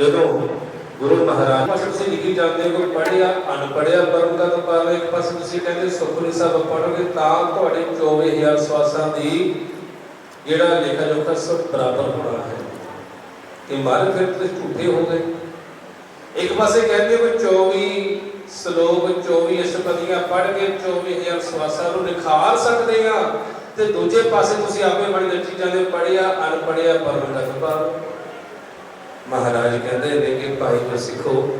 ਜਦੋਂ ਗੁਰੂ ਮਹਾਰਾਜ ਪਾਸੇ ਤੁਸੀਂ ਲਿਖੀ ਜਾਂਦੇ ਹੋ ਪੜਿਆ ਅਨਪੜਿਆ ਪਰਮ ਦਾ ਪਾਵੇ ਇੱਕ ਪਾਸੇ ਤੁਸੀਂ ਕਹਿੰਦੇ ਸੁਖਮਨੀ ਸਾਹਿਬ ਪੜੋਗੇ ਤਾਂ ਤੁਹਾਡੇ 24000 ਸਵਾਸਾਂ ਦੀ ਜਿਹੜਾ ਲੇਖਾ ਜੋਖਾ ਸਭ ਬਰਾਬਰ ਹੋਣਾ ਹੈ। ਕਿ ਮਰ ਫਿਰ ਤੁਸੀਂ ਝੂਠੇ ਹੋ ਗਏ। ਇੱਕ ਪਾਸੇ ਕਹਿੰਦੇ ਹੋ 24 ਸ਼ਲੋਕ 24 ਅਸ਼ਟਪਦੀਆਂ ਪੜ੍ਹ ਕੇ 24000 ਸਵਾਸਾਂ ਨੂੰ ਨਿਖਾਰ ਸਕਦੇ ਆ ਤੇ ਦੂਜੇ ਪਾਸੇ ਤੁਸੀਂ ਆਪੇ ਬੜੀ ਨੱਚੀ ਜਾਂਦੇ ਪੜਿਆ ਅਨਪੜਿਆ ਪਰਮ ਦਾ ਪਾਵੇ ਮਹਾਰਾਜ ਕਹਿੰਦੇ ਨੇ ਕਿ ਭਾਈ ਜੋ ਸਿੱਖੋ।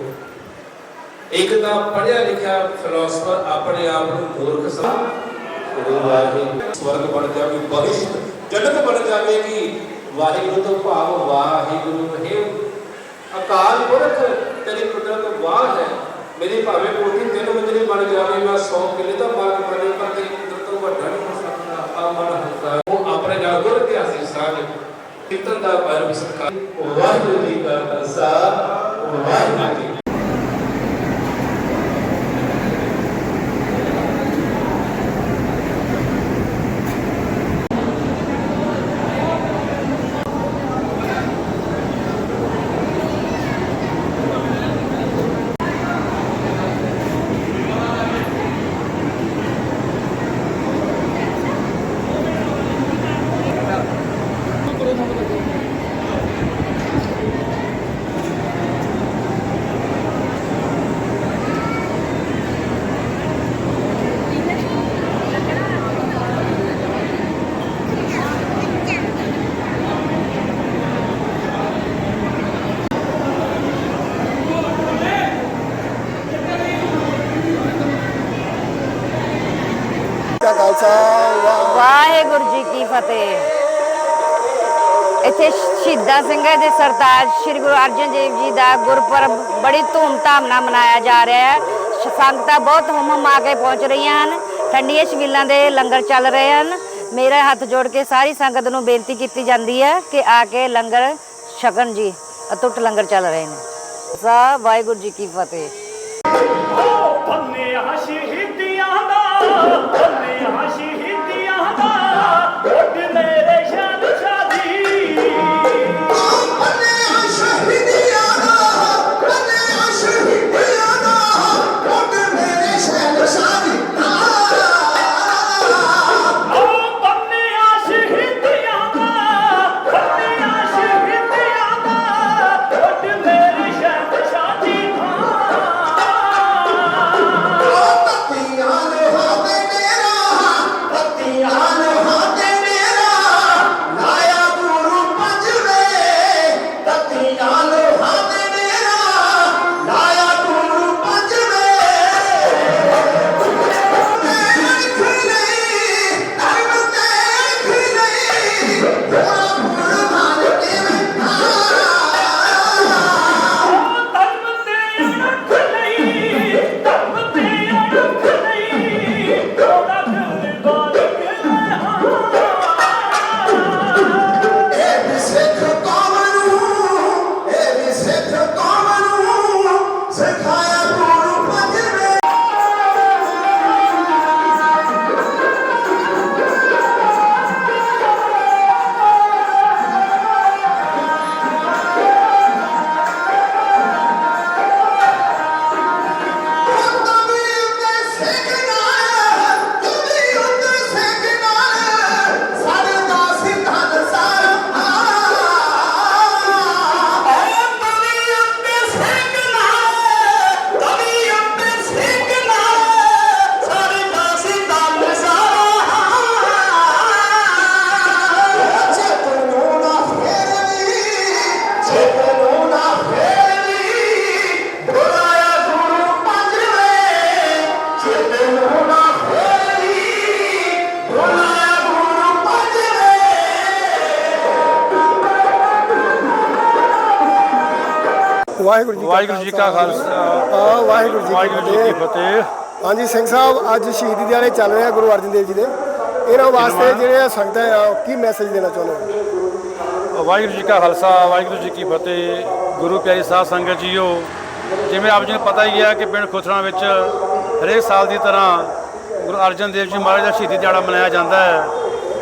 ਇੱਕ ਤਾਂ ਪੜਿਆ ਲਿਖਿਆ ਫਿਲਾਸਫਰ ਆਪਣੇ ਆਪ ਨੂੰ ਮੂਰਖ ਸਮਝ ਗੁਰੂ ਵਾਹਿਗੁਰੂ, ਸਵਰਗ ਬਣ ਜਾਵੇ ਬਹਿਸ਼ ਜਨਤ ਬਣ ਜਾਵੇ ਕਿ? ਵਾਹਿਗੁਰੂ ਤੋਂ ਭਾਵ ਵਾਹਿਗੁਰੂ ਹੈ ਅਕਾਲ ਪੁਰਖ, ਤੇਰੀ ਕੁਦਰਤ ਵਾਹ ਹੈ। ਮੇਰੀ ਭਾਵੇਂ ਕੋਠੀ ਤਿੰਨ ਮੰਜ਼ਲੀ ਬਣ ਜਾਵੇ, ਮੈਂ 100 ਕਿਲੇ ਦਾ ਮਾਲਕ ਬਣੇ, ਪਰ ਤੇਰੀ ਕੁਦਰਤ ਤੋਂ ਵੱਡਾ ਨਹੀਂ ਹੋ ਸਕਦਾ। ਆ ਮਨ ਹੰਕਾਰ ਉਹ ਆਪਣੇ ਨਾਲ ਗੁਰ ਇਤਿਹਾਸਿਕ ਸਾਜ ਕੀਰਤਨ ਦਾ ਪਰਮ ਸਤਕਾਰ। ਵਾਹਿਗੁਰੂ ਜੀ ਕਾ ਖਾਲਸਾ ਵਾਹਿਗੁਰੂ ਜੀ ਕੀ ਖਾਲਸਾ। ਵਾਹਿਗੁਰੂ ਜੀ ਕੀ ਫਤਿਹ। ਇੱਥੇ ਸ਼ਹੀਦਾਂ ਸਿੰਘਾਂ ਦੇ ਸਰਤਾਜ ਸ੍ਰੀ ਗੁਰੂ ਅਰਜਨ ਦੇਵ ਜੀ ਦਾ ਗੁਰਪੁਰਬ ਬੜੀ ਧੂਮਧਾਮ ਨਾਲ ਮਨਾਇਆ ਜਾ ਰਿਹਾ ਹੈ। ਸੰਗਤਾਂ ਬਹੁਤ ਹੁਮ ਆ ਕੇ ਪਹੁੰਚ ਰਹੀਆਂ ਹਨ। ਠੰਡੀਆਂ ਛਬੀਲਾਂ ਦੇ ਲੰਗਰ ਚੱਲ ਰਹੇ ਹਨ। ਮੇਰਾ ਹੱਥ ਜੋੜ ਕੇ ਸਾਰੀ ਸੰਗਤ ਨੂੰ ਬੇਨਤੀ ਕੀਤੀ ਜਾਂਦੀ ਹੈ ਕਿ ਆ ਕੇ ਲੰਗਰ ਛਕਣ ਜੀ। ਅਤੁੱਟ ਲੰਗਰ ਚੱਲ ਰਹੇ ਨੇ। ਸਾ ਵਾਹਿਗੁਰੂ ਜੀ ਕੀ ਫਤਿਹ। ਵਾਹਿਗੁਰੂ ਜੀ ਵਾਹਿਗੁਰੂ ਜੀ ਕਾ ਖਾਲਸਾ। ਵਾਹਿਗੁਰੂ ਜੀ ਵਾਹਿਗੁਰੂ ਜੀ ਕੀ ਫਤਿਹ। ਹਾਂਜੀ ਸਿੰਘ ਸਾਹਿਬ ਅੱਜ ਸ਼ਹੀਦੀ ਦਿਹਾੜੇ ਚੱਲ ਰਹੇ ਆ ਗੁਰੂ ਅਰਜਨ ਦੇਵ ਜੀ ਦੇ। ਇਹਨਾਂ ਵਾਸਤੇ ਜਿਹੜੇ ਸੰਗਤਾਂ ਆ ਕੀ ਮੈਸੇਜ ਦੇਣਾ ਚਾਹੁੰਦੇ ਹੋ? ਵਾਹਿਗੁਰੂ ਜੀ ਕਾ ਖਾਲਸਾ ਵਾਹਿਗੁਰੂ ਜੀ ਕੀ ਫਤਿਹ। ਗੁਰੂ ਪਿਆਰੀ ਸਾਧ ਸੰਗਤ ਜੀਓ ਜਿਵੇਂ ਆਪ ਜੀ ਨੂੰ ਪਤਾ ਹੀ ਹੈ ਕਿ ਪਿੰਡ ਖੁਸਰਾ ਵਿੱਚ ਹਰੇਕ ਸਾਲ ਦੀ ਤਰ੍ਹਾਂ ਗੁਰੂ ਅਰਜਨ ਦੇਵ ਜੀ ਮਹਾਰਾਜ ਦਾ ਸ਼ਹੀਦੀ ਦਿਹਾੜਾ ਮਨਾਇਆ ਜਾਂਦਾ ਹੈ।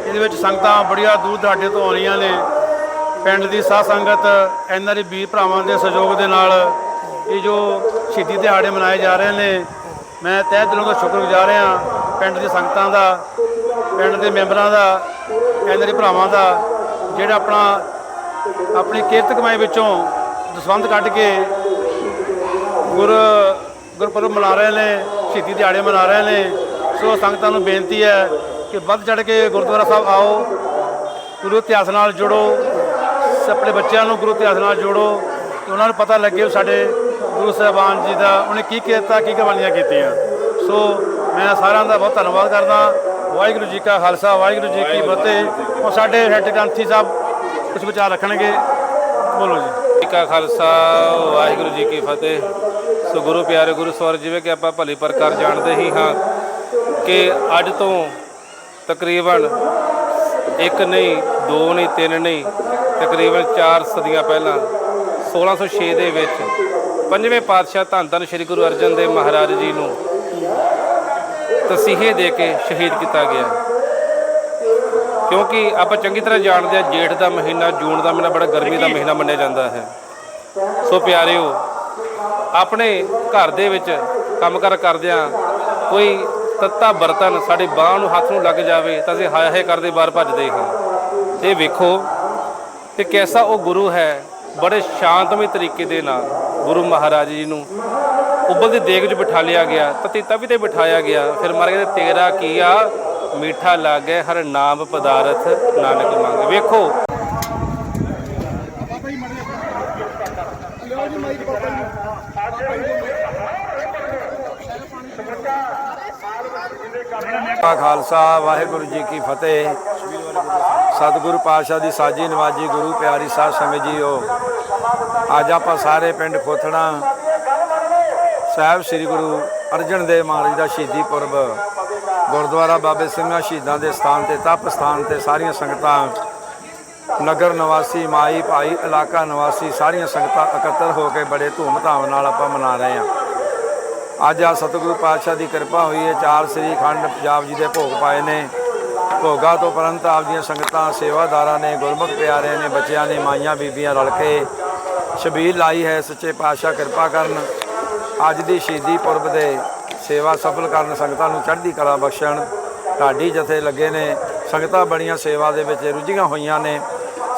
ਇਹਦੇ ਵਿੱਚ ਸੰਗਤਾਂ ਬੜੀਆਂ ਦੂਰ ਦਰਾਡੇ ਤੋਂ ਆਉਂਦੀਆਂ ਨੇ। ਪਿੰਡ ਦੀ ਸਾਧ ਸੰਗਤ, ਇਹਨਾਂ ਦੇ ਵੀਰ ਭਰਾਵਾਂ ਦੇ ਸਹਿਯੋਗ ਦੇ ਨਾਲ ਇਹ ਜੋ ਸ਼ਹੀਦੀ ਦਿਹਾੜੇ ਮਨਾਏ ਜਾ ਰਹੇ ਨੇ, ਮੈਂ ਤਹਿ ਦਿਲੋਂ ਦਾ ਸ਼ੁਕਰਗੁਜ਼ਾਰ ਹਾਂ ਪਿੰਡ ਦੀ ਸੰਗਤਾਂ ਦਾ, ਪਿੰਡ ਦੇ ਮੈਂਬਰਾਂ ਦਾ, ਇਹਨਾਂ ਦੇ ਭਰਾਵਾਂ ਦਾ, ਜਿਹੜਾ ਆਪਣਾ, ਆਪਣੀ ਕਿਰਤ ਕਮਾਈ ਵਿੱਚੋਂ ਦਸਵੰਧ ਕੱਢ ਕੇ ਗੁਰ, ਗੁਰਪੁਰਬ ਮਨਾ ਰਹੇ ਨੇ, ਸ਼ਹੀਦੀ ਦਿਹਾੜੇ ਮਨਾ ਰਹੇ ਨੇ, ਸੋ ਸੰਗਤਾਂ ਨੂੰ ਬੇਨਤੀ ਹੈ ਕਿ ਵੱਧ ਚੜ ਕੇ ਗੁਰਦੁਆਰਾ ਸਾਹਿਬ ਆਓ, ਗੁਰੂ ਇਤਿਹਾਸ ਨਾਲ ਜੁੜੋ ਆਪਣੇ ਬੱਚਿਆਂ ਨੂੰ ਗੁਰੂ ਇਤਿਹਾਸ ਨਾਲ ਜੋੜੋ ਤੇ ਉਹਨਾਂ ਨੂੰ ਪਤਾ ਲੱਗੇ ਸਾਡੇ ਗੁਰੂ ਸਾਹਿਬਾਨ ਜੀ ਦਾ ਉਹਨੇ ਕੀ ਕੀਤਾ ਕੀ ਕੁਰਬਾਨੀਆਂ ਕੀਤੀਆਂ। ਸੋ ਮੈਂ ਸਾਰਿਆਂ ਦਾ ਬਹੁਤ ਧੰਨਵਾਦ ਕਰਦਾ। ਵਾਹਿਗੁਰੂ ਜੀ ਕਾ ਖਾਲਸਾ ਵਾਹਿਗੁਰੂ ਜੀ ਕੀ ਫਤਿਹ। ਉਹ ਸਾਡੇ ਹੈੱਡ ਗ੍ਰੰਥੀ ਸਾਹਿਬ ਕੁਝ ਵਿਚਾਰ ਰੱਖਣਗੇ। ਬੋਲੋ ਜੀ। ਜੀ ਕਾ ਖਾਲਸਾ ਵਾਹਿਗੁਰੂ ਜੀ ਕੀ ਫਤਿਹ। ਸੋ ਗੁਰੂ ਪਿਆਰੇ ਗੁਰੂ ਸਵਰ ਜਿਵੇਂ ਕਿ ਆਪਾਂ ਭਲੀ ਪ੍ਰਕਾਰ ਜਾਣਦੇ ਹੀ ਹਾਂ ਕਿ ਅੱਜ ਤੋਂ ਤਕਰੀਬਨ ਇੱਕ ਨਹੀਂ ਦੋ ਨਹੀਂ ਤਿੰਨ ਨਹੀਂ ਤਕਰੀਬਨ 4 ਸਦੀਆਂ ਪਹਿਲਾਂ 1606 ਦੇ ਵਿੱਚ ਪੰਜਵੇਂ ਪਾਤਸ਼ਾਹ ਧੰਨ ਧੰਨ ਸ੍ਰੀ ਗੁਰੂ ਅਰਜਨ ਦੇਵ ਮਹਾਰਾਜ ਜੀ ਨੂੰ ਤਸੀਹੇ ਦੇ ਕੇ ਸ਼ਹੀਦ ਕੀਤਾ ਗਿਆ। ਕਿਉਂਕਿ ਆਪਾਂ ਚੰਗੀ ਤਰ੍ਹਾਂ ਜਾਣਦੇ ਹਾਂ, ਜੇਠ ਦਾ ਮਹੀਨਾ, ਜੂਨ ਦਾ ਮਹੀਨਾ ਬੜਾ ਗਰਮੀ ਦਾ ਮਹੀਨਾ ਮੰਨਿਆ ਜਾਂਦਾ ਹੈ। ਸੋ ਪਿਆਰਿਓ, ਆਪਣੇ ਘਰ ਦੇ ਵਿੱਚ ਕੰਮਕਾਰ ਕਰਦਿਆਂ ਕੋਈ ਤੱਤਾ ਬਰਤਨ ਸਾਡੇ ਬਾਹ ਨੂੰ ਹੱਥ ਨੂੰ ਲੱਗ ਜਾਵੇ ਤਾਂ ਅਸੀਂ ਹਾਏ ਹਾਏ ਕਰਦੇ ਬਾਹਰ ਭੱਜਦੇ ਹਾਂ। ਇਹ ਵੇਖੋ ਤੇ ਕੈਸਾ ਉਹ ਗੁਰੂ ਹੈ ਬੜੇ ਸ਼ਾਂਤਮਈ ਤਰੀਕੇ ਦੇ ਨਾਲ ਗੁਰੂ ਮਹਾਰਾਜ ਜੀ ਨੂੰ। ਉਬਲਦੀ ਦੇਗ 'ਚ ਬਿਠਾ ਲਿਆ ਗਿਆ ਤਤੀ ਤਵੀ ਤੇ ਬਿਠਾਇਆ ਗਿਆ। ਫਿਰ ਮਰ ਗਏ ਤੇਰਾ ਕੀਆ ਮਿੱਠਾ ਲਾਗੇ ਹਰ ਨਾਮ ਪਦਾਰਥ ਨਾਨਕ ਮੰਗੇ। ਵੇਖੋ। ਕਾ ਖਾਲਸਾ ਵਾਹਿਗੁਰੂ ਜੀ ਕੀ ਫਤਿਹ। ਸਤਿਗੁਰੂ ਪਾਤਸ਼ਾਹ ਦੀ ਸਾਜੀ ਨਵਾਜੀ ਗੁਰੂ ਪਿਆਰੀ ਸਾਧ ਸੰਗਤ ਜੀਓ। ਅੱਜ ਆਪਾਂ ਸਾਰੇ ਪਿੰਡ ਖੋਥਣਾ ਸਾਹਿਬ ਸ੍ਰੀ ਗੁਰੂ ਅਰਜਨ ਦੇਵ ਮਹਾਰਾਜ ਦਾ ਸ਼ਹੀਦੀ ਪੁਰਬ, ਗੁਰਦੁਆਰਾ ਬਾਬੇ ਸਿੰਘਾਂ ਸ਼ਹੀਦਾਂ ਦੇ ਸਥਾਨ ਤੇ, ਤਪ ਸਥਾਨ ਤੇ ਸਾਰੀਆਂ ਸੰਗਤਾਂ, ਨਗਰ ਨਿਵਾਸੀ, ਮਾਈ ਭਾਈ, ਇਲਾਕਾ ਨਿਵਾਸੀ ਸਾਰੀਆਂ ਸੰਗਤਾਂ ਇਕੱਤਰ ਹੋ ਕੇ ਬੜੇ ਧੂਮ-ਧਾਮ ਨਾਲ ਆਪਾਂ ਮਨਾ ਰਹੇ ਹਾਂ। ਅੱਜ ਆ ਸਤਿਗੁਰੂ ਪਾਤਸ਼ਾਹ ਦੀ ਕਿਰਪਾ ਹੋਈ ਹੈ, ਚਾਰ ਸ੍ਰੀ ਖੰਡ ਪੰਜਾਬ ਜੀ ਦੇ ਭੋਗ ਪਾਏ ਨੇ। ਭੋਗਾ ਤੋਂ ਪਰੰਤ ਆਪਦੀਆਂ ਸੰਗਤਾਂ, ਸੇਵਾਦਾਰਾਂ ਨੇ, ਗੁਰਮੁਖ ਪਿਆਰਿਆਂ ਨੇ, ਬੱਚਿਆਂ ਨੇ, ਮਾਈਆਂ ਬੀਬੀਆਂ ਰਲ ਕੇ ਸ਼ਬੀਲ ਲਾਈ ਹੈ, ਸੱਚੇ ਪਾਤਸ਼ਾਹ ਕਿਰਪਾ ਕਰਨ। ਅੱਜ ਦੀ ਸ਼ਹੀਦੀ ਪੁਰਬ ਦੇ ਸੇਵਾ ਸਫਲ ਕਰਨ ਸੰਗਤਾਂ ਨੂੰ ਚੜ੍ਹਦੀ ਕਲਾ ਬਖਸ਼ਣ। ਢਾਡੀ ਜਥੇ ਲੱਗੇ ਨੇ। ਸੰਗਤਾਂ ਬੜੀਆਂ ਸੇਵਾ ਦੇ ਵਿੱਚ ਰੁੱਝੀਆਂ ਹੋਈਆਂ ਨੇ।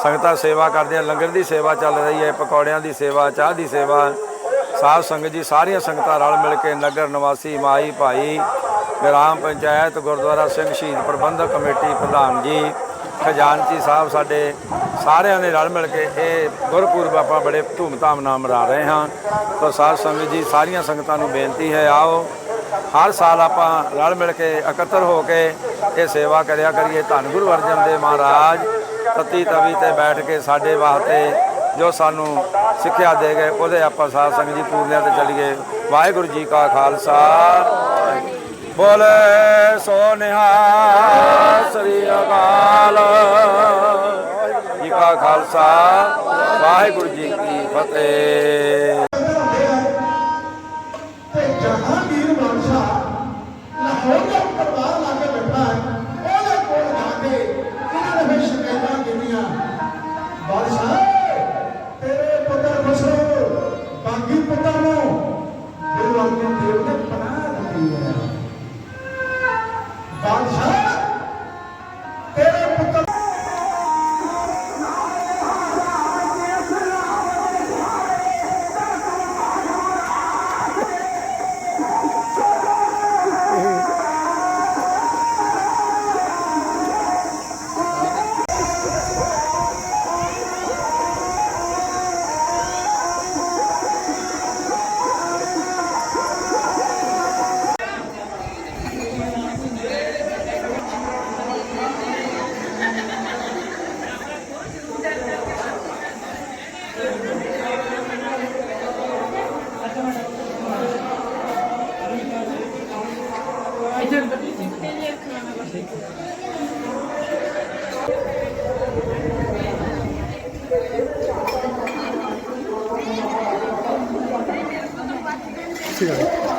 ਸੰਗਤਾਂ ਸੇਵਾ ਕਰਦੀਆਂ, ਲੰਗਰ ਦੀ ਸੇਵਾ ਚੱਲ ਰਹੀ ਹੈ, ਪਕੌੜਿਆਂ ਦੀ ਸੇਵਾ, ਚਾਹ ਦੀ ਸੇਵਾ। ਸਾਧ ਸੰਗਤ ਜੀ, ਸਾਰੀਆਂ ਸੰਗਤਾਂ ਰਲ ਮਿਲ ਕੇ ਨਗਰ ਨਿਵਾਸੀ, ਮਾਈ, ਭਾਈ ਗ੍ਰਾਮ ਪੰਚਾਇਤ ਗੁਰਦੁਆਰਾ ਸਿੰਘ ਸ਼ਹੀਦ ਪ੍ਰਬੰਧਕ ਕਮੇਟੀ ਪ੍ਰਧਾਨ ਜੀ, ਖਜ਼ਾਨਚੀ ਸਾਹਿਬ ਸਾਡੇ ਸਾਰਿਆਂ ਨੇ ਰਲ ਮਿਲ ਕੇ ਇਹ ਗੁਰਪੁਰਬ ਆਪਾਂ ਬੜੇ ਧੂਮਧਾਮ ਨਾਲ ਮਨਾ ਰਹੇ ਹਾਂ। ਤਾਂ ਸਾਧ ਸੰਗਤ ਜੀ, ਸਾਰੀਆਂ ਸੰਗਤਾਂ ਨੂੰ ਬੇਨਤੀ ਹੈ, ਆਓ। ਹਰ ਸਾਲ ਆਪਾਂ ਰਲ ਮਿਲ ਕੇ ਇਕੱਤਰ ਹੋ ਕੇ ਇਹ ਸੇਵਾ ਕਰਿਆ ਕਰੀਏ। ਧੰਨ ਗੁਰੂ ਅਰਜਨ ਦੇਵ ਮਹਾਰਾਜ, ਤਤੀ ਤਵੀ ਤੇ ਬੈਠ ਕੇ ਸਾਡੇ ਵਾਸਤੇ ਜੋ ਸਾਨੂੰ ਸਿੱਖਿਆ ਦੇ ਗਏ, ਉਹਦੇ ਆਪਾਂ ਸਾਧ ਸੰਗਤ ਜੀ ਪੂਰਨਿਆਂ ਤੇ ਚੱਲੀਏ। ਵਾਹਿਗੁਰੂ ਜੀ ਕਾ ਖਾਲਸਾ। ਬੋਲੇ ਸੋ ਨਿਹਾਲ ਸ੍ਰੀ ਅਕਾਲ। ਜੀ ਕਾ ਖਾਲਸਾ ਵਾਹਿਗੁਰੂ ਜੀ ਕੀ ਫਤਿਹ। ঠিক আছে